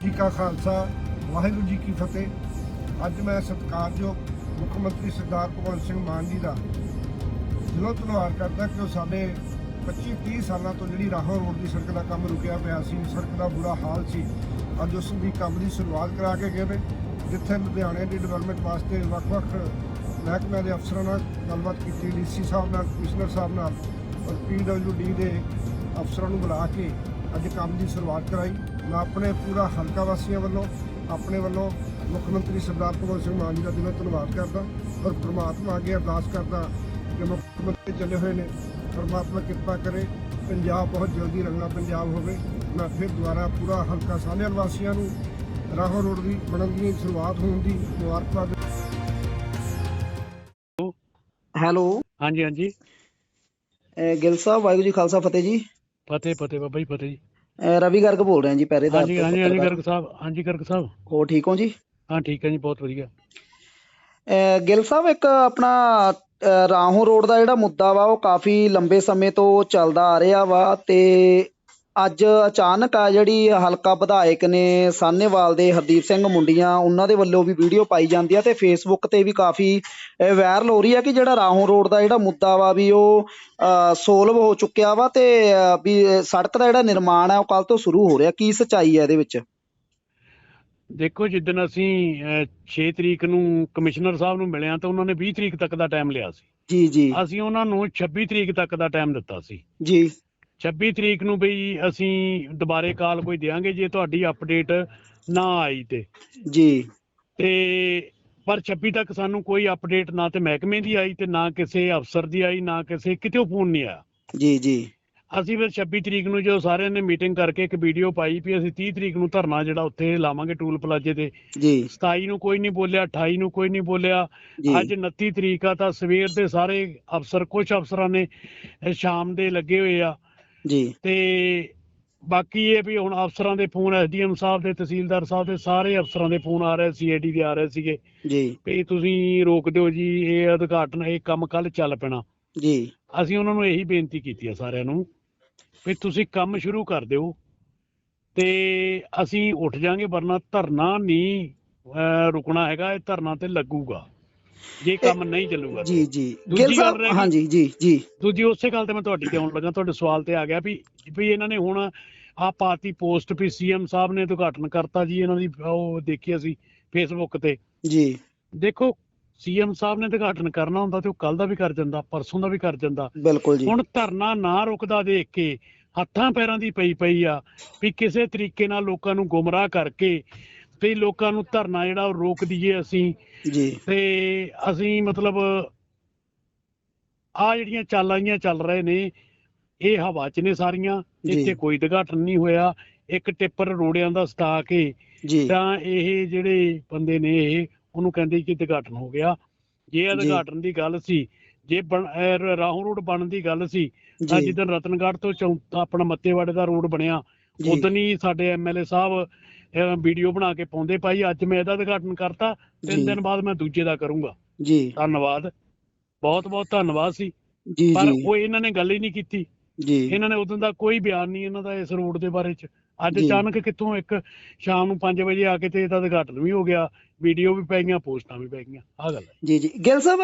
ਜੀ ਕਾ ਖਾਲਸਾ, ਵਾਹਿਗੁਰੂ ਜੀ ਕੀ ਫਤਿਹ। ਅੱਜ ਮੈਂ ਸਤਿਕਾਰਯੋਗ ਮੁੱਖ ਮੰਤਰੀ ਸਰਦਾਰ ਭਗਵੰਤ ਸਿੰਘ ਮਾਨ ਜੀ ਦਾ ਦਿਲੋਂ ਧੰਨਵਾਦ ਕਰਦਾ ਕਿ ਉਹ ਸਾਡੇ 25 30 ਸਾਲਾਂ ਤੋਂ ਜਿਹੜੀ ਰਾਹੋਂ ਰੋਡ ਦੀ ਸੜਕ ਦਾ ਕੰਮ ਰੁਕਿਆ ਪਿਆ ਸੀ, ਸੜਕ ਦਾ ਬੁਰਾ ਹਾਲ ਸੀ। ਅੱਜ ਉਸ ਦੀ ਕੰਮ ਦੀ ਸ਼ੁਰੂਆਤ ਕਰਾ ਕੇ ਗਏ ਨੇ, ਜਿੱਥੇ ਲੁਧਿਆਣੇ ਦੀ ਡਿਵੈਲਪਮੈਂਟ ਵਾਸਤੇ ਵੱਖ-ਵੱਖ ਮਹਿਕਮਿਆਂ ਦੇ ਅਫਸਰਾਂ ਨਾਲ ਗੱਲਬਾਤ ਕੀਤੀ, ਡੀਸੀ ਸਾਹਿਬ ਨਾਲ, ਕਮਿਸ਼ਨਰ ਸਾਹਿਬ ਨਾਲ ਔਰ ਪੀਡਬਲਯੂਡੀ ਦੇ ਅਫਸਰਾਂ ਨੂੰ ਬੁਲਾ ਕੇ ਅੱਜ ਕੰਮ ਦੀ ਸ਼ੁਰੂਆਤ ਕਰਾਈ। ਮੈਂ ਆਪਣੇ ਪੂਰਾ ਹਲਕਾ ਵਾਸੀਆਂ ਵੱਲੋਂ ਆਪਣੇ ਵੱਲੋਂ ਮੁੱਖ ਮੰਤਰੀ ਸਰਦਾਰ ਭਗਵੰਤ ਸਿੰਘ ਮਾਨ ਜੀ ਦਾ ਦਿਲੋਂ ਧੰਨਵਾਦ ਕਰਦਾ ਔਰ ਪ੍ਰਮਾਤਮਾ ਅੱਗੇ ਅਰਦਾਸ ਕਰਦਾ ਕਿ ਮੁੱਖ ਮੰਤਰੀ ਚੱਲੇ ਹੋਏ ਨੇ ਪ੍ਰਮਾਤਮਾ ਕਿਰਪਾ ਕਰੇ ਪੰਜਾਬ ਬਹੁਤ ਜਲਦੀ ਰੰਗਲਾ ਪੰਜਾਬ ਹੋਵੇ। ਮੈਂ ਫਿਰ ਦੁਬਾਰਾ ਪੂਰਾ ਹਲਕਾ ਸਾਹਨੇਵਾਲ ਵਾਸੀਆਂ ਨੂੰ ਰਾਹੋਂ ਰੋਡ ਦੀ ਬਣਨ ਦੀ ਸ਼ੁਰੂਆਤ ਹੋਣ ਦੀ ਮੁਬਾਰਕਬਾਦ ਹੈਲੋ। ਹਾਂਜੀ ਹਾਂਜੀ। ਗਿੱਲ ਸਾਹਿਬ ਵਾਹਿਗੁਰੂ ਜੀ ਖਾਲਸਾ ਫਤਿਹ ਜੀ। ਫਤਿਹ ਫਤਿਹ ਬਾਬਾ ਜੀ ਫਤਿਹ ਜੀ। ਰਵੀ ਗਰਗ ਬੋਲ ਰਿਹਾ ਜੀ ਪਹਿਰੇਦਾਰ ਹਾਂਜੀ ਹਾਂਜੀ ਹਾਂਜੀ। ਗਰਗ ਸਾਹਿਬ ਹਾਂਜੀ ਗਰਗ ਸਾਹਿਬ। ਹੋਰ ਠੀਕ ਹੋ ਜੀ? ਹਾਂ ਠੀਕ ਹੈ ਜੀ ਬਹੁਤ ਵਧੀਆ। ਗਿੱਲ ਸਾਹਿਬ ਇੱਕ ਆਪਣਾ ਰਾਹੋਂ ਰੋਡ ਦਾ ਜਿਹੜਾ ਮੁੱਦਾ ਵਾ ਉਹ ਕਾਫੀ ਲੰਬੇ ਸਮੇਂ ਤੋਂ ਚੱਲਦਾ ਆ ਰਿਹਾ ਵਾ ਤੇ ਅੱਜ ਅਚਾਨਕ ਆ ਜਿਹੜੀ ਹਲਕਾ ਵਿਧਾਇਕ ਨੇ ਸਾਹਨੇਵਾਲ ਦੇ ਹਰਦੀਪ ਸਿੰਘ ਮੁੰਡੀਆਂ ਉਹਨਾਂ ਦੇ ਵੱਲੋਂ ਵੀ ਵੀਡੀਓ ਪਾਈ ਜਾਂਦੀ ਆ ਤੇ ਫੇਸਬੁੱਕ ਤੇ ਵੀ ਕਾਫੀ ਵਾਇਰਲ ਹੋ ਰਹੀ ਆ ਕਿ ਜਿਹੜਾ ਰਾਹੋਂ ਰੋਡ ਦਾ ਜਿਹੜਾ ਮੁੱਦਾ ਵਾ ਵੀ ਉਹ ਸੋਲਵ ਹੋ ਚੁੱਕਿਆ ਵਾ ਤੇ ਵੀ ਸੜਕ ਦਾ ਜਿਹੜਾ ਨਿਰਮਾਣ ਹੈ ਉਹ ਕੱਲ ਤੋਂ ਸ਼ੁਰੂ ਹੋ ਰਿਹਾ। ਕੀ ਸੱਚਾਈ ਹੈ ਇਹਦੇ ਵਿੱਚ? ਦੇਖੋ ਜਿੱਦਣ ਅਸੀਂ ਅਹ, 6 ਤਰੀਕ ਨੂੰ ਕਮਿਸ਼ਨਰ ਸਾਹਿਬ ਨੂੰ ਮਿਲਿਆ ਤਾਂ ਉਹਨਾਂ ਨੇ 20 ਤਰੀਕ ਤੱਕ ਦਾ ਟਾਈਮ ਲਿਆ ਸੀ। ਜੀ ਜੀ। ਅਸੀਂ ਉਹਨਾਂ ਨੂੰ 26 ਤਰੀਕ ਤੱਕ ਦਾ ਟਾਈਮ ਦਿੱਤਾ ਸੀ। ਜੀ। 26 ਤਰੀਕ ਨੂੰ ਬਈ ਅਸੀਂ ਦੁਬਾਰੇ ਕਾਲ ਕੋਈ ਦੇਾਂਗੇ ਜੇ ਤੁਹਾਡੀ ਅਪਡੇਟ ਨਾ ਆਈ ਤੇ। ਜੀ। ਤੇ ਪਰ 26 ਤੱਕ ਸਾਨੂੰ ਕੋਈ ਅਪਡੇਟ ਨਾ ਤੇ ਮਹਿਕਮੇ ਦੀ ਆਈ ਤੇ ਨਾ ਕਿਸੇ ਅਫਸਰ ਦੀ ਆਈ ਨਾ ਕਿਸੇ ਕਿਤੇ ਫੋਨ ਨਹੀਂ ਆਇਆ। ਜੀ ਜੀ। ਅਸੀਂ ਫਿਰ 26 ਤਰੀਕ ਨੂੰ ਜੋ ਸਾਰਿਆਂ ਨੇ ਮੀਟਿੰਗ ਕਰਕੇ ਇੱਕ ਵੀਡੀਓ ਪਾਈ ਵੀ ਅਸੀਂ 30 ਤਰੀਕ ਨੂੰ ਧਰਨਾ ਜਿਹੜਾ ਉੱਥੇ ਲਾਵਾਂਗੇ ਟੂਲ ਪਲਾਜੇ ਤੇ। ਜੀ। 27 ਨੂੰ ਕੋਈ ਨਹੀਂ ਬੋਲਿਆ 28 ਨੂੰ ਕੋਈ ਨਹੀਂ ਬੋਲਿਆ। ਅੱਜ 29 ਤਰੀਕ ਆ ਤਾਂ ਸਵੇਰ ਦੇ ਸਾਰੇ ਅਫਸਰ ਕੁਝ ਅਫਸਰਾਂ ਨੇ ਸ਼ਾਮ ਦੇ ਲੱਗੇ ਹੋਏ ਆ। ਜੀ। ਤੇ ਬਾਕੀ ਇਹ ਵੀ ਹੁਣ ਅਫਸਰਾਂ ਦੇ ਫੋਨ ਐਸਡੀਐਮ ਸਾਹਿਬ ਦੇ ਤਹਿਸੀਲਦਾਰ ਸਾਹਿਬ ਦੇ ਸਾਰੇ ਅਫਸਰਾਂ ਦੇ ਫੋਨ ਆ ਰਹੇ ਸੀਆਈਡੀ ਦੇ ਆ ਰਹੇ ਸੀਗੇ। ਜੀ। ਵੀ ਤੁਸੀਂ ਰੋਕ ਦਿਓ ਜੀ ਇਹ ਉਦਘਾਟਨ ਇਹ ਕੰਮ ਕੱਲ ਚੱਲ ਪੈਣਾ। ਜੀ। ਅਸੀਂ ਉਹਨਾਂ ਨੂੰ ਇਹੀ ਬੇਨਤੀ ਕੀਤੀ ਆ ਸਾਰਿਆਂ ਨੂੰ ਵੀ ਤੁਸੀਂ ਕੰਮ ਸ਼ੁਰੂ ਕਰ ਦਿਓ ਤੇ ਅਸੀਂ ਉੱਠ ਜਾਾਂਗੇ ਵਰਨਾ ਧਰਨਾ ਨਹੀਂ ਰੁਕਣਾ ਹੈਗਾ ਇਹ ਧਰਨਾ ਤੇ ਲੱਗੂਗਾ। ਜੇ ਕੰਮ ਨਹੀਂ ਚੱਲੂਗਾ ਜੀ ਜੀ। ਗਿੱਲ ਸਾਹਿਬ ਹਾਂਜੀ ਜੀ ਜੀ। ਦੂਜੀ ਉਸੇ ਗੱਲ ਤੇ ਮੈਂ ਤੁਹਾਡੀ ਤੇ ਆਉਣ ਲੱਗਾ ਤੁਹਾਡੇ ਸਵਾਲ ਤੇ ਆ ਗਿਆ ਵੀ ਵੀ ਇਹਨਾਂ ਨੇ ਹੁਣ ਆ ਪਾਤੀ ਪੋਸਟ ਵੀ ਸੀਐਮ ਸਾਹਿਬ ਨੇ ਉਦਘਾਟਨ ਕਰਤਾ ਜੀ ਇਹਨਾਂ ਦੀ ਉਹ ਦੇਖੀ ਅਸੀਂ ਫੇਸਬੁੱਕ ਤੇ। ਜੀ। ਦੇਖੋ ਸੀਐਮ ਸਾਹਿਬ ਨੇ ਉਦਘਾਟਨ ਕਰਨਾ ਹੁੰਦਾ ਤੇ ਉਹ ਕੱਲ ਦਾ ਵੀ ਕਰ ਜਾਂਦਾ ਪਰਸੋਂ ਦਾ ਵੀ ਕਰ ਜਾਂਦਾ। ਬਿਲਕੁਲ ਜੀ। ਹੁਣ ਧਰਨਾ ਨਾ ਰੁਕਦਾ ਦੇਖ ਕੇ ਹੱਥਾਂ ਪੈਰਾਂ ਦੀ ਪਈ ਪਈ ਆ ਵੀ ਕਿਸੇ ਤਰੀਕੇ ਨਾਲ ਲੋਕਾਂ ਨੂੰ ਗੁੰਮਰਾਹ ਕਰਕੇ ਤੇ ਲੋਕਾਂ ਨੂੰ ਧਰਨਾ ਜਿਹੜਾ ਉਹ ਰੋਕ ਦਈਏ ਅਸੀਂ। ਜੀ। ਤੇ ਅਸੀਂ ਮਤਲਬ ਆ ਜਿਹੜੀਆਂ ਚਾਲਾਂੀਆਂ ਚੱਲ ਰਹੇ ਨੇ ਇਹ ਹਵਾ 'ਚ ਨੇ ਸਾਰੀਆਂ। ਇੱਥੇ ਕੋਈ ਉਦਘਾਟਨ ਨਹੀਂ ਹੋਇਆ। ਇੱਕ ਟਿੱਪਰ ਰੋੜਿਆਂ ਦਾ ਸਟਾ ਕੇ ਤਾਂ ਇਹ ਜਿਹੜੇ ਬੰਦੇ ਨੇ ਇਹ ਉਹਨੂੰ ਕਹਿੰਦੇ ਕਿ ਉਦਘਾਟਨ ਹੋ ਗਿਆ। ਜੇ ਜੀ। ਉਦਘਾਟਨ ਦੀ ਗੱਲ ਸੀ ਜੇ ਰਾਹੋਂ ਰੋਡ ਬਣਨ ਦੀ ਗੱਲ ਸੀ ਤਾਂ ਜੀ ਜਿੱਦਣ ਰਤਨਗੜ੍ਹ ਤੋਂ ਆਪਣਾ ਮੱਤੇਵਾੜੇ ਦਾ ਰੋਡ ਬਣਿਆ ਉਦੋਂ ਹੀ ਸਾਡੇ ਐਮਐਲਏ ਸਾਹਿਬ ਵੀਡੀਓ ਬਣਾ ਕੇ ਪਾਉਂਦੇ ਭਾਈ ਅੱਜ ਮੈਂ ਇਹਦਾ ਉਦਘਾਟਨ ਕਰਤਾ। ਤਿੰਨ ਦਿਨ ਬਾਅਦ ਮੈਂ ਦੂਜੇ ਦਾ ਕਰੂੰਗਾ। ਜੀ। ਧੰਨਵਾਦ। ਬਹੁਤ ਬਹੁਤ ਧੰਨਵਾਦ ਸੀ। ਜੀ ਪਰ ਉਹ ਇਹਨਾਂ ਨੇ ਗੱਲ ਹੀ ਨਹੀਂ ਕੀਤੀ। ਜੀ। ਇਹਨਾਂ ਨੇ ਉਦੋਂ ਦਾ ਕੋਈ ਬਿਆਨ ਨਹੀਂ ਇਹਨਾਂ ਦਾ ਇਸ ਰੋਡ ਦੇ ਬਾਰੇ ਚ। ਅੱਜ। ਅਚਾਨਕ ਕਿੱਥੋਂ ਇੱਕ ਸ਼ਾਮ ਨੂੰ 5 ਵਜੇ ਆ ਕੇ ਤੇ ਇਹਦਾ ਉਦਘਾਟਨ ਵੀ ਹੋ ਗਿਆ। ਵੀਡੀਓ ਵੀ ਪੈ ਗਈਆਂ ਪੋਸਟਾਂ ਵੀ ਪੈ ਗਈਆਂ। ਆ ਗੱਲ ਜੀ ਜੀ। ਗਿੱਲ ਸਾਹਿਬ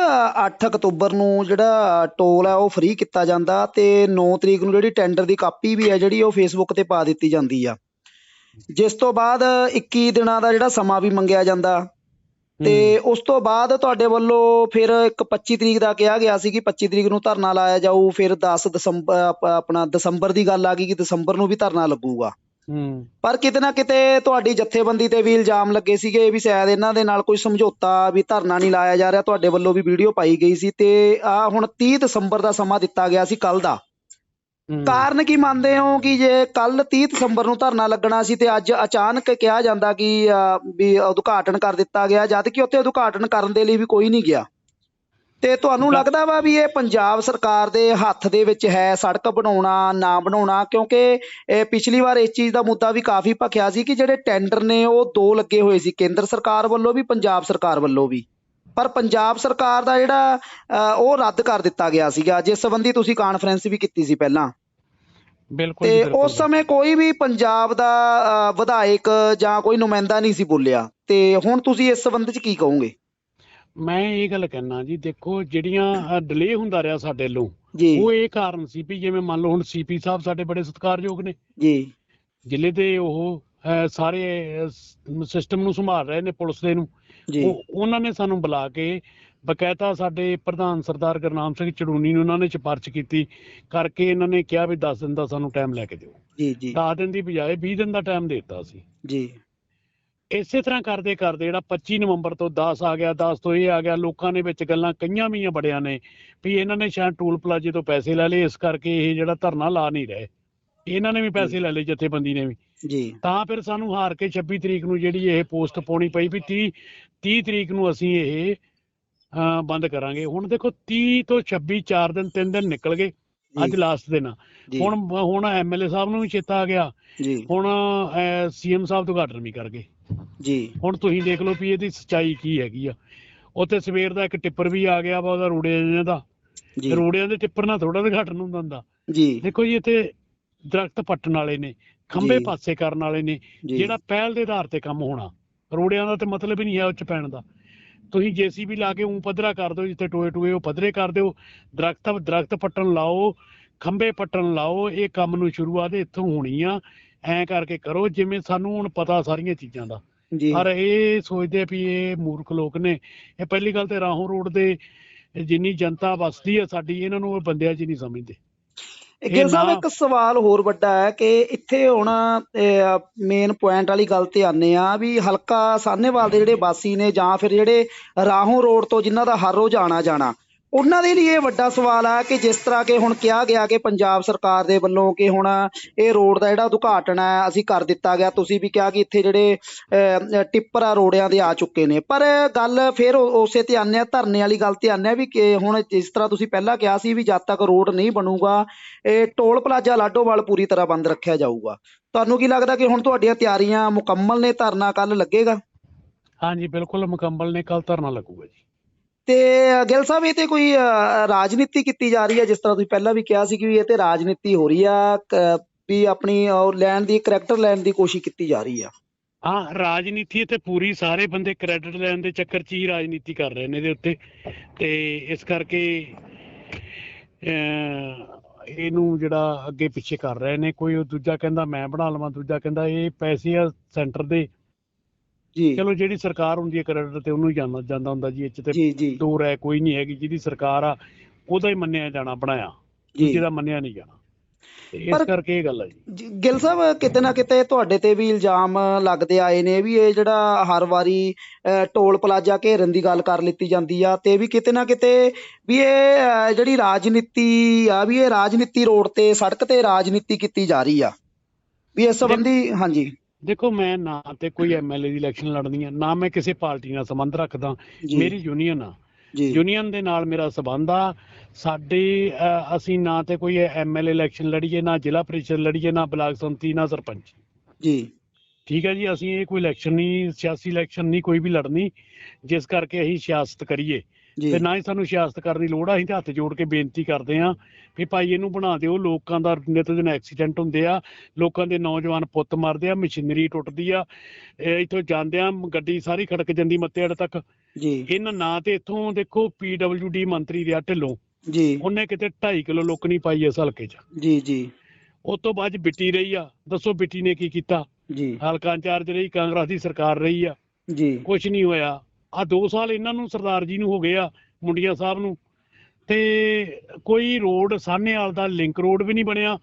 8 ਅਕਤੂਬਰ ਨੂੰ ਜਿਹੜਾ ਟੋਲ ਹੈ ਉਹ ਫ੍ਰੀ ਕੀਤਾ ਜਾਂਦਾ ਤੇ 9 ਤਰੀਕ ਨੂੰ ਜਿਹੜੀ ਟੈਂਡਰ ਦੀ ਕਾਪੀ ਵੀ ਹੈ ਜਿਹੜੀ ਉਹ ਫੇਸਬੁੱਕ ਤੇ ਪਾ ਦਿੱਤੀ ਜਾਂਦੀ ਆ। ਜਿਸ ਤੋਂ ਬਾਅਦ 21 ਦਿਨਾਂ ਦਾ ਜਿਹੜਾ ਸਮਾਂ ਵੀ ਮੰਗਿਆ ਜਾਂਦਾ ਤੇ ਉਸ ਤੋਂ ਬਾਅਦ ਤੁਹਾਡੇ ਵੱਲੋਂ ਫਿਰ ਇੱਕ 25 ਤਰੀਕ ਦਾ ਕਿਹਾ ਗਿਆ ਸੀ ਕਿ 25 ਤਰੀਕ ਨੂੰ ਧਰਨਾ ਲਾਇਆ ਜਾਊ ਫਿਰ 10 ਦਸੰਬਰ ਆਪ- ਆਪਣਾ ਦਸੰਬਰ ਦੀ ਗੱਲ ਆ ਗਈ ਕਿ ਦਸੰਬਰ ਨੂੰ ਵੀ ਧਰਨਾ ਲੱਗੂਗਾ। ਹੂੰ। ਪਰ ਕਿਤੇ ਨਾ ਕਿਤੇ ਤੁਹਾਡੀ ਜਥੇਬੰਦੀ ਤੇ ਵੀ ਇਲਜ਼ਾਮ ਲੱਗੇ ਸੀਗੇ ਵੀ ਸ਼ਾਇਦ ਇਹਨਾਂ ਦੇ ਨਾਲ ਕੋਈ ਸਮਝੌਤਾ ਵੀ ਧਰਨਾ ਨਹੀਂ ਲਾਇਆ ਜਾ ਰਿਹਾ ਤੁਹਾਡੇ ਵੱਲੋਂ ਵੀ ਵੀਡੀਓ ਪਾਈ ਗਈ ਸੀ ਤੇ ਆ ਹੁਣ 30 ਦਸੰਬਰ ਦਾ ਸਮਾਂ ਦਿੱਤਾ ਗਿਆ ਸੀ ਕੱਲ ਦਾ। ਕਾਰਨ ਕੀ ਮੰਨਦੇ ਹੋ ਕਿ ਜੇ ਕੱਲ 30 ਦਸੰਬਰ ਨੂੰ ਧਰਨਾ ਲੱਗਣਾ ਸੀ ਤੇ ਅੱਜ ਅਚਾਨਕ ਕਿਹਾ ਜਾਂਦਾ ਕਿ ਵੀ ਉਦਘਾਟਨ ਕਰ ਦਿੱਤਾ ਗਿਆ ਜਦ ਕਿ ਉੱਥੇ ਉਦਘਾਟਨ ਕਰਨ ਦੇ ਲਈ ਵੀ ਕੋਈ ਨਹੀਂ ਗਿਆ? ਤੇ ਤੁਹਾਨੂੰ ਲੱਗਦਾ ਵਾ ਵੀ ਇਹ ਪੰਜਾਬ ਸਰਕਾਰ ਦੇ ਹੱਥ ਦੇ ਵਿੱਚ ਹੈ ਸੜਕ ਬਣਾਉਣਾ ਨਾ ਬਣਾਉਣਾ? ਕਿਉਂਕਿ ਇਹ ਪਿਛਲੀ ਵਾਰ ਇਸ ਚੀਜ਼ ਦਾ ਮੁੱਦਾ ਵੀ ਕਾਫੀ ਭਖਿਆ ਸੀ ਕਿ ਜਿਹੜੇ ਟੈਂਡਰ ਨੇ ਉਹ ਦੋ ਲੱਗੇ ਹੋਏ ਸੀ ਕੇਂਦਰ ਸਰਕਾਰ ਵੱਲੋਂ ਵੀ ਪੰਜਾਬ ਸਰਕਾਰ ਵੱਲੋਂ ਵੀ। ਪਰ ਪੰਜਾਬ ਸਰਕਾਰ ਦਾ ਜਿਹੜਾ ਉਹ ਰੱਦ ਕਰ ਦਿੱਤਾ ਗਿਆ ਸੀਗਾ ਜਿਸ ਸੰਬੰਧੀ ਤੁਸੀਂ ਕਾਨਫਰੰਸ ਵੀ ਕੀਤੀ ਸੀ ਪਹਿਲਾਂ। ਬਿਲਕੁਲ ਤੇ। ਉਸ ਸਮੇਂ ਕੋਈ ਵੀ ਪੰਜਾਬ ਦਾ ਵਿਧਾਇਕ ਜਾਂ ਕੋਈ ਨੁਮਾਇੰਦਾ ਨਹੀਂ ਸੀ ਬੋਲਿਆ। ਤੇ ਹੁਣ ਤੁਸੀਂ ਇਸ ਸੰਬੰਧ 'ਚ ਕੀ ਕਹੋਗੇ? ਮੈਂ ਇਹ ਗੱਲ ਕਹਿਣਾ ਜੀ ਦੇਖੋ ਜਿਹੜੀਆਂ ਡਿਲੇ ਹੁੰਦਾ ਰਿਹਾ ਸਾਡੇ ਵੱਲੋਂ ਜੀ। ਉਹ ਇਹ ਕਾਰਨ ਸੀ ਵੀ ਜਿਵੇਂ ਮੰਨ ਲਓ ਹੁਣ ਸੀਪੀ ਸਾਹਿਬ ਸਾਡੇ ਬੜੇ ਸਤਿਕਾਰਯੋਗ ਨੇ। ਜੀ। ਜ਼ਿਲ੍ਹੇ ਦੇ ਉਹ ਸਾਰੇ ਸਿਸਟਮ ਨੂੰ ਸੰਭਾਲ ਰਹੇ ਨੇ ਪੁਲਿਸ ਦੇ ਨੂੰ। ਉਹਨਾਂ ਨੇ ਸਾਨੂੰ ਬੁਲਾ ਕੇ ਬਕਾਇਦਾ ਸਾਡੇ ਪ੍ਰਧਾਨ ਸਰਦਾਰ ਗੁਰਨਾਮ ਸਿੰਘ ਚੜੂਨੀ ਨੂੰ ਉਹਨਾਂ ਨੇ ਸਿਫਾਰਿਸ਼ ਕੀਤੀ ਕਰਕੇ ਇਹਨਾਂ ਨੇ ਕਿਹਾ ਵੀ 10 ਦਿਨ ਦਾ ਸਾਨੂੰ ਟਾਈਮ ਲੈ ਕੇ ਦਿਓ। ਜੀ ਜੀ। 10 ਦਿਨ ਦੀ ਬਜਾਏ 20 ਦਿਨ ਦਾ ਟਾਈਮ ਦੇ ਦਿੱਤਾ ਸੀ। ਜੀ। ਇਸੇ ਤਰ੍ਹਾਂ ਕਰਦੇ ਕਰਦੇ ਜਿਹੜਾ 25 ਨਵੰਬਰ ਤੋਂ 10 ਆ ਗਿਆ 10 ਤੋਂ ਇਹ ਆ ਗਿਆ ਲੋਕਾਂ ਦੇ ਵਿੱਚ ਗੱਲਾਂ ਕਈਆਂ ਵੀਆਂ ਬੜਿਆਂ ਨੇ ਵੀ ਇਹਨਾਂ ਨੇ ਸ਼ਾਇਦ ਟੂਲ ਪਲਾਜੇ ਤੋਂ ਪੈਸੇ ਲੈ ਲਏ ਇਸ ਕਰਕੇ ਇਹ ਜਿਹੜਾ ਧਰਨਾ ਲਾ ਨਹੀਂ ਰਹੇ। ਇਹਨਾਂ ਨੇ ਵੀ ਪੈਸੇ ਲੈ ਲਏ ਜਥੇਬੰਦੀ ਨੇ ਵੀ। ਜੀ। ਤਾਂ ਫਿਰ ਸਾਨੂੰ ਹਾਰ ਕੇ 26 ਤਰੀਕ ਨੂੰ ਜਿਹੜੀ ਇਹ ਪੋਸਟ ਪਾਉਣੀ ਪਈ ਵੀ 30 30 ਤਰੀਕ ਨੂੰ ਅਸੀਂ ਇਹ ਬੰਦ ਕਰਾਂਗੇ। ਹੁਣ ਦੇਖੋ 30 ਤੋਂ 26 4 ਦਿਨ 3 ਦਿਨ ਨਿਕਲ ਗਏ ਅੱਜ ਲਾਸਟ ਦਿਨ ਹੁਣ ਹੁਣ ਐਮਐਲਏ ਸਾਹਿਬ ਨੂੰ ਵੀ ਚੇਤਾ ਆ ਗਿਆ। ਜੀ। ਹੁਣ ਸੀਐਮ ਸਾਹਿਬ ਉਦਘਾਟਨ ਵੀ ਕਰ ਗਏ। ਜੀ। ਹੁਣ ਤੁਸੀਂ ਦੇਖ ਲਓ ਵੀ ਇਹਦੀ ਸੱਚਾਈ ਕੀ ਹੈਗੀ ਆ। ਉੱਥੇ ਸਵੇਰ ਦਾ ਇੱਕ ਟਿੱਪਰ ਵੀ ਆ ਗਿਆ ਵਾ ਉਹਦਾ ਰੂੜਿਆਂ ਦਾ। ਜੀ। ਰੂੜਿਆਂ ਦੇ ਟਿੱਪਰ ਨਾਲ ਥੋੜਾ ਉਦਘਾਟਨ ਹੁੰਦਾ ਹੁੰਦਾ। ਜੀ। ਦੇਖੋ ਜੀ ਇੱਥੇ ਦਰਖਤ ਪੱਟਣ ਵਾਲੇ ਨੇ ਖੰਭੇ। ਪਾਸੇ ਕਰਨ ਵਾਲੇ ਨੇ ਜਿਹੜਾ ਪਹਿਲ ਦੇ ਆਧਾਰ ਤੇ ਕੰਮ ਹੋਣਾ। ਰੋੜਿਆਂ ਦਾ ਤੇ ਮਤਲਬ ਹੀ ਨਹੀਂ ਹੈ ਉੱਚ ਪੈਣ ਦਾ। ਤੁਸੀਂ ਜੀਸੀਬੀ ਲਾ ਕੇ ਉਂ ਪੱਧਰਾ ਕਰ ਦਿਓ ਜਿੱਥੇ ਟੋਏ ਟੋਏ ਉਹ ਪੱਧਰੇ ਕਰ ਦਿਓ। ਦਰਖਤ ਦਰਖਤ ਪੱਟਣ ਲਾਓ ਖੰਭੇ ਪੱਟਣ ਲਾਓ ਇਹ ਕੰਮ ਨੂੰ ਸ਼ੁਰੂਆਤ ਇੱਥੋਂ ਹੋਣੀ ਆ। ਐਂ ਕਰਕੇ ਕਰੋ ਜਿਵੇਂ ਸਾਨੂੰ ਹੁਣ ਪਤਾ ਸਾਰੀਆਂ ਚੀਜ਼ਾਂ ਦਾ। ਪਰ ਇਹ ਸੋਚਦੇ ਆ ਵੀ ਇਹ ਮੂਰਖ ਲੋਕ ਨੇ। ਇਹ ਪਹਿਲੀ ਗੱਲ ਤੇ ਰਾਹੋਂ ਰੋਡ ਦੇ ਜਿੰਨੀ ਜਨਤਾ ਵਸਦੀ ਹੈ ਸਾਡੀ ਇਹਨਾਂ ਨੂੰ ਉਹ ਬੰਦਿਆਂ 'ਚ ਨਹੀਂ ਸਮਝਦੇ। ਇਹ ਸਾਹਿਬ ਇੱਕ ਸਵਾਲ ਹੋਰ ਵੱਡਾ ਹੈ ਕਿ ਇੱਥੇ ਹੁਣ ਮੇਨ ਪੁਆਇੰਟ ਵਾਲੀ ਗੱਲ ਤੇ ਆਨੇ ਆ ਵੀ ਹਲਕਾ ਸਾਹਨੇਵਾਲ ਦੇ ਜਿਹੜੇ ਵਾਸੀ ਨੇ ਜਾਂ ਫਿਰ ਜਿਹੜੇ ਰਾਹੋਂ ਰੋਡ ਤੋਂ ਜਿਨ੍ਹਾਂ ਦਾ ਹਰ ਰੋਜ਼ ਆਣਾ ਜਾਣਾ ਉਹਨਾਂ ਦੇ ਲਈ ਇਹ ਵੱਡਾ ਸਵਾਲ ਆ ਕਿ ਜਿਸ ਤਰ੍ਹਾਂ ਕਿ ਹੁਣ ਕਿਹਾ ਗਿਆ ਕਿ ਪੰਜਾਬ ਸਰਕਾਰ ਦੇ ਵੱਲੋਂ ਕਿ ਹੁਣ ਇਹ ਰੋਡ ਦਾ ਜਿਹੜਾ ਉਦਘਾਟਨ ਹੈ, ਅਸੀਂ ਕਰ ਦਿੱਤਾ ਗਿਆ। ਤੁਸੀਂ ਵੀ ਕਿਹਾ ਕਿ ਇੱਥੇ ਜਿਹੜੇ ਟਿੱਪਰ ਆ ਰੋੜਿਆਂ ਦੇ ਆ ਚੁੱਕੇ ਨੇ। ਪਰ ਗੱਲ ਫਿਰ ਉਸੇ ਤੇ ਆਨੇ ਆ, ਧਰਨੇ ਵਾਲੀ ਗੱਲ ਤੇ ਆਨੇ ਆ ਵੀ ਕਿ ਹੁਣ ਜਿਸ ਤਰ੍ਹਾਂ ਤੁਸੀਂ ਪਹਿਲਾਂ ਕਿਹਾ ਸੀ ਵੀ ਜਦ ਤੱਕ ਰੋਡ ਨਹੀਂ ਬਣੂਗਾ, ਇਹ ਟੋਲ ਪਲਾਜ਼ਾ ਲਾਡੋਵਾਲ ਪੂਰੀ ਤਰ੍ਹਾਂ ਬੰਦ ਰੱਖਿਆ ਜਾਊਗਾ। ਤੁਹਾਨੂੰ ਕੀ ਲੱਗਦਾ ਕਿ ਹੁਣ ਤੁਹਾਡੀਆਂ ਤਿਆਰੀਆਂ ਮੁਕੰਮਲ ਨੇ, ਧਰਨਾ ਕੱਲ ਲੱਗੇਗਾ? ਹਾਂਜੀ, ਬਿਲਕੁਲ ਮੁਕੰਮਲ ਨੇ ਕੱਲ ਧਰਨਾ ਲੱਗੂਗਾ ਜੀ। ਤੇ ਗਿੱਲ ਸਾਹਿਬ, ਇਹ ਤੇ ਕੋਈ ਰਾਜਨੀਤੀ ਕੀਤੀ ਜਾ ਰਹੀ ਹੈ, ਜਿਸ ਤਰ੍ਹਾਂ ਤੁਸੀਂ ਪਹਿਲਾਂ ਵੀ ਕਿਹਾ ਸੀ ਕਿ ਇਹ ਤੇ ਰਾਜਨੀਤੀ ਹੋ ਰਹੀ ਆ ਵੀ ਆਪਣੀ ਲੈਣ ਦੀ ਕਰੈਕਟਰ ਲੈਣ ਦੀ ਕੋਸ਼ਿਸ਼ ਕੀਤੀ ਜਾ ਰਹੀ ਆ। ਹਾਂ, ਰਾਜਨੀਤੀ ਤੇ ਪੂਰੀ, ਸਾਰੇ ਬੰਦੇ ਕ੍ਰੈਡਿਟ ਲੈਣ ਦੇ ਚੱਕਰ 'ਚ ਹੀ ਰਾਜਨੀਤੀ ਕਰ ਰਹੇ ਨੇ ਇਹਦੇ ਉੱਤੇ। ਤੇ ਇਸ ਕਰਕੇ ਇਹਨੂੰ ਜਿਹੜਾ ਅੱਗੇ ਪਿੱਛੇ ਕਰ ਰਹੇ ਨੇ, ਕੋਈ ਦੂਜਾ ਕਹਿੰਦਾ ਮੈਂ ਬਣਾ ਲਵਾਂ, ਦੂਜਾ ਕਹਿੰਦਾ ਇਹ ਪੈਸੇ ਆ ਸੈਂਟਰ ਦੇ। ਜੀ। ਚਲੋ ਜਿਹੜੀ ਸਰਕਾਰ ਹੁੰਦੀ ਹੈ ਕ੍ਰੈਡਿਟ ਤੇ ਉਹਨੂੰ ਹੀ ਜਾਂਦਾ ਹੁੰਦਾ ਜੀ 'ਚ ਤੇ ਜੀ ਦੋ ਰਾਏ ਕੋਈ ਨਹੀਂ ਹੈਗੀ ਜਿਹਦੀ ਸਰਕਾਰ ਆ ਉਹਦਾ ਹੀ ਮੰਨਿਆ ਜਾਣਾ ਬਣਾਇਆ। ਜੀ। ਦੂਜੇ ਦਾ ਮੰਨਿਆ ਨਹੀਂ ਜਾਣਾ। ਤੇ ਇਸ ਪਰ- ਕਰਕੇ ਇਹ ਗੱਲ ਹੈ ਜੀ। ਜੀ, ਗਿੱਲ ਸਾਹਿਬ ਕਿਤੇ ਨਾ ਕਿਤੇ ਤੁਹਾਡੇ ਤੇ ਵੀ ਇਲਜ਼ਾਮ ਲੱਗਦੇ ਆਏ ਨੇ ਵੀ ਇਹ ਜਿਹੜਾ ਹਰ ਵਾਰੀ ਅਹ, ਟੋਲ ਪਲਾਜ਼ਾ ਘੇਰਨ ਦੀ ਗੱਲ ਕਰ ਲਿੱਤੀ ਜਾਂਦੀ ਆ ਤੇ ਵੀ ਕਿਤੇ ਨਾ ਕਿਤੇ ਵੀ ਇਹ ਅਹ, ਜਿਹੜੀ ਰਾਜਨੀਤੀ ਆ ਵੀ ਇਹ ਰਾਜਨੀਤੀ ਰੋਡ ਤੇ ਸੜਕ ਤੇ ਰਾਜਨੀਤੀ ਕੀਤੀ ਜਾ ਰਹੀ ਆ। ਵੀ ਇਸ ਸੰਬੰਧੀ ਹਾਂਜੀ। ਦੇਖੋ ਮੈਂ ਨਾ ਤੇ ਕੋਈ ਐਮਐਲਏ ਦੀ ਇਲੈਕਸ਼ਨ ਲੜਨੀ ਆ ਨਾ ਮੈਂ ਕਿਸੇ ਪਾਰਟੀ ਨਾਲ ਸੰਬੰਧ ਰੱਖਦਾ। ਮੇਰੀ ਯੂਨੀਅਨ ਆ। ਯੂਨੀਅਨ ਦੇ ਨਾਲ ਮੇਰਾ ਸਬੰਧ ਆ। ਸਾਡੇ ਅਸੀਂ ਨਾ ਤੇ ਕੋਈ ਐਮਐਲਏ ਇਲੈਕਸ਼ਨ ਲੜੀਏ ਨਾ ਜ਼ਿਲ੍ਹਾ ਪ੍ਰੀਸ਼ਦ ਲੜੀਏ ਨਾ ਬਲਾਕ ਸੰਮਤੀ ਨਾ ਸਰਪੰਚ। ਜੀ। ਠੀਕ ਹੈ ਜੀ ਅਸੀਂ ਇਹ ਕੋਈ ਇਲੈਕਸ਼ਨ ਨਹੀਂ ਸਿਆਸੀ ਇਲੈਕਸ਼ਨ ਨਹੀਂ ਕੋਈ ਵੀ ਲੜਨੀ ਜਿਸ ਕਰਕੇ ਅਸੀਂ ਸਿਆਸਤ ਕਰੀਏ। ਤੇ ਨਾ ਹੀ ਸਾਨੂੰ ਸਿਆਸਤ ਕਰਨ ਦੀ ਲੋੜ ਆ ਅਸੀਂ ਤੇ ਹੱਥ ਜੋੜ ਕੇ ਬੇਨਤੀ ਕਰਦੇ ਆ ਵੀ ਭਾਈ ਇਹਨੂੰ ਬਣਾ ਦਿਓ ਲੋਕਾਂ ਦਾ ਨਿਤ ਦਿਨ ਐਕਸੀਡੈਂਟ ਹੁੰਦੇ ਆ ਲੋਕਾਂ ਦੇ ਨੌਜਵਾਨ ਪੁੱਤ ਮਰਦੇ ਆ ਮਸ਼ੀਨਰੀ ਟੁੱਟਦੀ ਆ ਇੱਥੋਂ ਜਾਂਦਿਆਂ ਗੱਡੀ ਸਾਰੀ ਖੜਕ ਜਾਂਦੀ ਮੱਤੇ ਅੜ ਤੱਕ। ਜੀ। ਇਹਨਾਂ ਨਾ ਤੇ ਇੱਥੋਂ ਦੇਖੋ ਪੀਡਬਲਯੂਡੀ ਮੰਤਰੀ ਰਿਹਾ ਢਿੱਲੋਂ। ਜੀ। ਉਹਨੇ ਕਿਤੇ 2.5 ਕਿਲੋ ਲੁੱਕ ਨਹੀਂ ਪਾਈ ਇਸ ਹਲਕੇ 'ਚ। ਜੀ ਜੀ। ਉਸ ਤੋਂ ਬਾਅਦ ਬਿੱਟੀ ਰਹੀ ਆ। ਦੱਸੋ ਬਿੱਟੀ ਨੇ ਕੀ ਕੀਤਾ? ਜੀ। ਹਲਕਾ ਇੰਚਾਰਜ ਰਹੀ ਕਾਂਗਰਸ ਦੀ ਸਰਕਾਰ ਰਹੀ ਆ। ਜੀ। ਕੁਝ ਨਹੀਂ ਹੋਇਆ। ਆ 2 ਸਾਲ ਇਹਨਾਂ ਨੂੰ ਸਰਦਾਰ ਜੀ ਨੂੰ ਹੋ ਗਏ ਆ ਮੁੰਡਿਆ ਸਾਹਿਬ ਨੂੰ। ਤੇ ਕੋਈ ਰੋਡ ਸਾਹਨੇਵਾਲ ਦਾ ਲਿੰਕ ਰੋਡ ਵੀ ਨਹੀਂ ਬਣਿਆ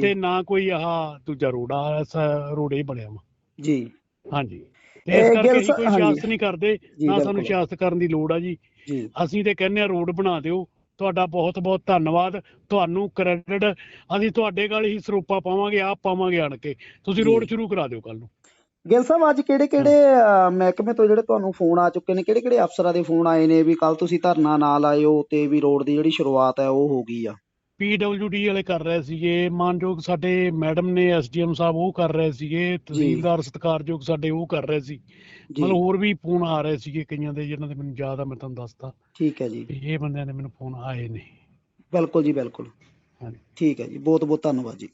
ਤੇ ਨਾ ਕੋਈ ਆਹ ਦੂਜਾ ਰੋਡ ਆ ਰੋਡ ਹੀ ਬਣਿਆ ਵਾ। ਜੀ। ਹਾਂਜੀ। ਤੇ ਇਹ ਇਸ ਗਿੱਲ ਕਰਕੇ ਅਸੀਂ ਕੋਈ। ਸਿਆਸਤ ਨਹੀਂ ਕਰਦੇ ਨਾ ਸਾਨੂੰ ਸਿਆਸਤ ਕਰਨ ਦੀ ਲੋੜ ਆ ਜੀ। ਅਸੀਂ ਤੇ ਕਹਿੰਦੇ ਆ ਰੋਡ ਬਣਾ ਦਿਓ। ਤੁਹਾਡਾ ਬਹੁਤ ਬਹੁਤ ਧੰਨਵਾਦ। ਤੁਹਾਨੂੰ ਕ੍ਰੈਡਿਟ ਅਸੀਂ ਤੁਹਾਡੇ ਨਾਲ ਹੀ ਸਰੋਪਾ ਪਾਵਾਂਗੇ ਆਪ ਪਾਵਾਂਗੇ ਆਣ ਕੇ। ਤੁਸੀਂ। ਰੋਡ ਸ਼ੁਰੂ ਕਰਾ ਦਿਓ ਕੱਲ ਨੂੰ। ਗਿੱਲ ਸਾਹਿਬ ਅੱਜ ਕਿਹੜੇ ਕਿਹੜੇ ਮਹਿਕਮੇ ਤੋਂ ਜਿਹੜੇ ਤੁਹਾਨੂੰ ਫੋਨ ਆ ਚੁੱਕੇ ਨੇ? ਕਿਹੜੇ ਕਿਹੜੇ ਅਫਸਰਾਂ ਦੇ ਫੋਨ ਆਏ ਨੇ ਵੀ ਕੱਲ ਤੁਸੀਂ ਧਰਨਾ ਨਾ ਲਾਇਓ ਤੇ ਵੀ ਰੋਡ ਦੀ ਜਿਹੜੀ ਸ਼ੁਰੂਆਤ ਹੈ ਉਹ ਹੋ ਗਈ ਆ? ਪੀਡਬਲਯੂਡੀ ਵਾਲੇ ਕਰ ਰਹੇ ਸੀਗੇ। ਮਾਨਯੋਗ ਸਾਡੇ ਮੈਡਮ ਨੇ ਐਸਡੀਐਮ ਸਾਹਿਬ ਉਹ ਕਰ ਰਹੇ ਸੀਗੇ। ਤਹਿਸੀਲਦਾਰ ਸਤਿਕਾਰਯੋਗ ਸਾਡੇ ਉਹ ਕਰ ਰਹੇ ਸੀ। ਮਤਲਬ ਹੋਰ ਵੀ ਫੋਨ ਆ ਰਹੇ ਸੀਗੇ ਕਈਆਂ ਦੇ ਜਿਹਨਾਂ ਦੇ ਮੈਨੂੰ ਯਾਦ ਆ ਮੈਂ ਤੁਹਾਨੂੰ ਦੱਸਤਾ ਠੀਕ ਹੈ ਜੀ। ਇਹ ਬੰਦਿਆਂ ਦੇ ਮੈਨੂੰ ਫੋਨ ਆਏ ਨੇ। ਬਿਲਕੁਲ ਜੀ ਬਿਲਕੁਲ। ਠੀਕ ਹੈ ਜੀ। ਬਹੁਤ ਬਹੁਤ ਧੰਨਵਾਦ ਜੀ।